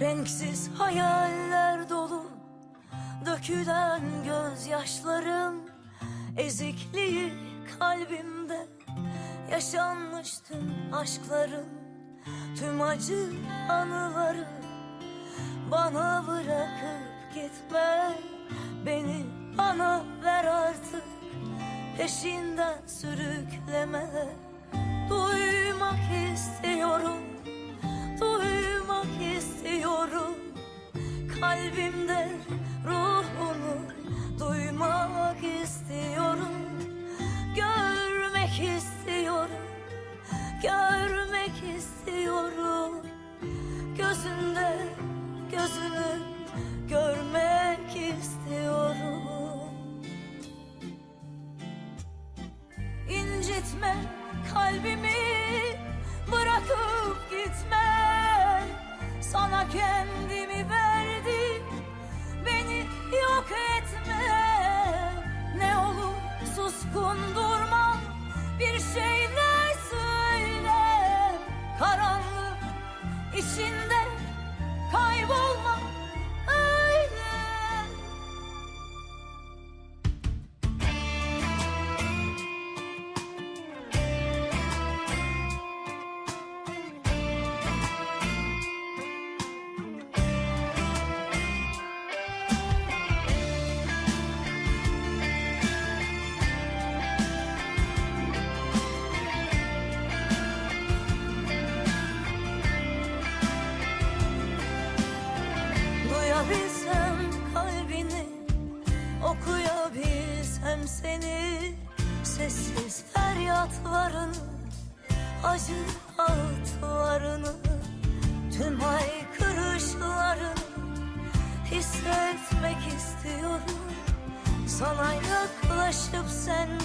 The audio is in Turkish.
Renksiz hayaller dolu Dökülen gözyaşlarım. Ezikliği kalbimde Yaşanmış tüm aşklarım Tüm acı anıları Bana bırakıp gitme. Beni bana ver artık Peşinden sürükleme Gözünde gözünü Görmek istiyorum. İncitme kalbimi bırakıp gitme. Sana kendimi verdim beni yok etme. Ne olur suskun durma bir şeyler söyle. Karanlık içinde Duyabilsem kalbini Okuyabilsem seni. Sessiz feryatlarını Acı ağıtlarını Tüm haykırışlarını Hissetmek istiyorum. Sana yaklaşıp sende